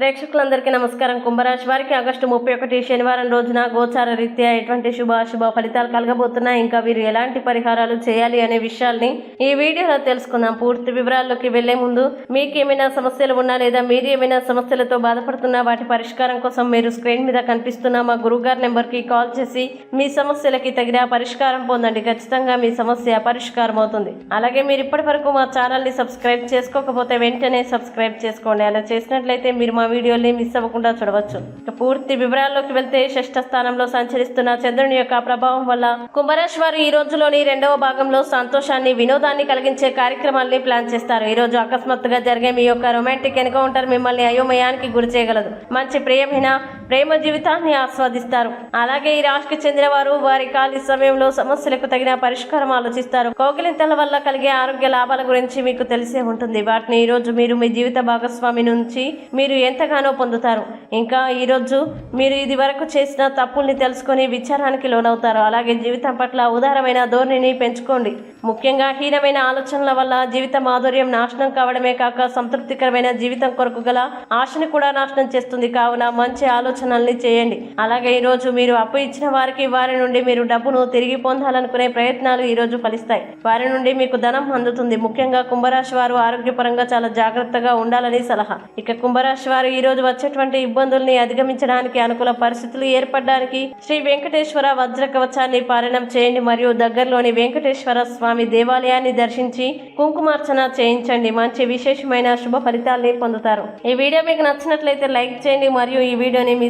ప్రేక్షకులందరికీ నమస్కారం. కుంభరాశి వారికి ఆగస్టు ముప్పై ఒకటి శనివారం రోజున గోచార రీత్యా ఎటువంటి శుభ అశుభ ఫలితాలు కలగబోతున్నాయి? ఇంకా వీరు ఎలాంటి పరిహారాలు చేయాలి అనే విషయాల్ని ఈ వీడియోలో తెలుసుకుందాం. పూర్తి వివరాల్లోకి వెళ్ళే ముందు మీకు ఏమైనా సమస్యలు ఉన్నా లేదా మీరు ఏమైనా సమస్యలతో బాధపడుతున్నా వాటి పరిష్కారం కోసం మీరు స్క్రీన్ మీద కనిపిస్తున్న మా గురువు గారి నెంబర్కి కాల్ చేసి మీ సమస్యలకి తగిన పరిష్కారం పొందండి. ఖచ్చితంగా మీ సమస్య పరిష్కారం అవుతుంది. అలాగే మీరు ఇప్పటి వరకు మా ఛానల్ని సబ్స్క్రైబ్ చేసుకోకపోతే వెంటనే సబ్స్క్రైబ్ చేసుకోండి. అలా చేసినట్లయితే మీరు మా వీడియోని మిస్ అవ్వకుండా చూడవచ్చు. పూర్తి వివరాల్లోకి వెళ్తే షష్ఠ స్థానంలో సంచరిస్తున్న చంద్రుని యొక్క ప్రభావం వల్ల కుంభరాశి వారు ఈ రోజులోని రెండవ భాగంలో సంతోషాన్ని వినోదాన్ని కలిగించే కార్యక్రమాల్ని ప్లాన్ చేస్తారు. ఈ రోజు అకస్మాత్తుగా జరిగే మీ యొక్క రొమాంటిక్ ఎన్కౌంటర్ మిమ్మల్ని అయోమయానికి గురి చేయగలదు. మంచి ప్రియమైన ప్రేమ జీవితాన్ని ఆస్వాదిస్తారు. అలాగే ఈ రాశికి చెందిన వారు వారి ఖాళీ సమయంలో సమస్యలకు తగిన పరిష్కారం ఆలోచిస్తారు. కోకిలింతల వల్ల కలిగే ఆరోగ్య లాభాల గురించి మీకు తెలిసే ఉంటుంది. వాటిని ఈ రోజు మీరు మీ జీవిత భాగస్వామి నుంచి మీరు ఎంతగానో పొందుతారు. ఇంకా ఈ రోజు మీరు ఇది వరకు చేసిన తప్పుల్ని తెలుసుకొని విచారానికి లోనవుతారు. అలాగే జీవితం పట్ల ఉదారమైన ధోరణిని పెంచుకోండి. ముఖ్యంగా హీనమైన ఆలోచనల వల్ల జీవిత మాధుర్యం నాశనం కావడమే కాక సంతృప్తికరమైన జీవితం కొరకు గల ఆశని కూడా నాశనం చేస్తుంది. కావున మంచి ఆలోచన ఆలోచనల్ని చేయండి. అలాగే ఈ రోజు మీరు అప్పు ఇచ్చిన వారికి వారి నుండి మీరు డబ్బును తిరిగి పొందాలనుకునే ప్రయత్నాలు ఈరోజు ఫలిస్తాయి. వారి నుండి మీకు ధనం అందుతుంది. ముఖ్యంగా కుంభరాశి వారు ఆరోగ్యపరంగా చాలా జాగ్రత్తగా ఉండాలని సలహా. ఇక కుంభరాశి వారు ఈ రోజు వచ్చేటువంటి ఇబ్బందుల్ని అధిగమించడానికి అనుకూల పరిస్థితులు ఏర్పడడానికి శ్రీ వెంకటేశ్వర వజ్ర కవచాన్ని పారాయణం చేయండి. మరియు దగ్గరలోని వెంకటేశ్వర స్వామి దేవాలయాన్ని దర్శించి కుంకుమార్చన చేయించండి. మంచి విశేషమైన శుభ ఫలితాల్ని పొందుతారు. ఈ వీడియో మీకు నచ్చినట్లయితే లైక్ చేయండి. మరియు ఈ వీడియోని మీ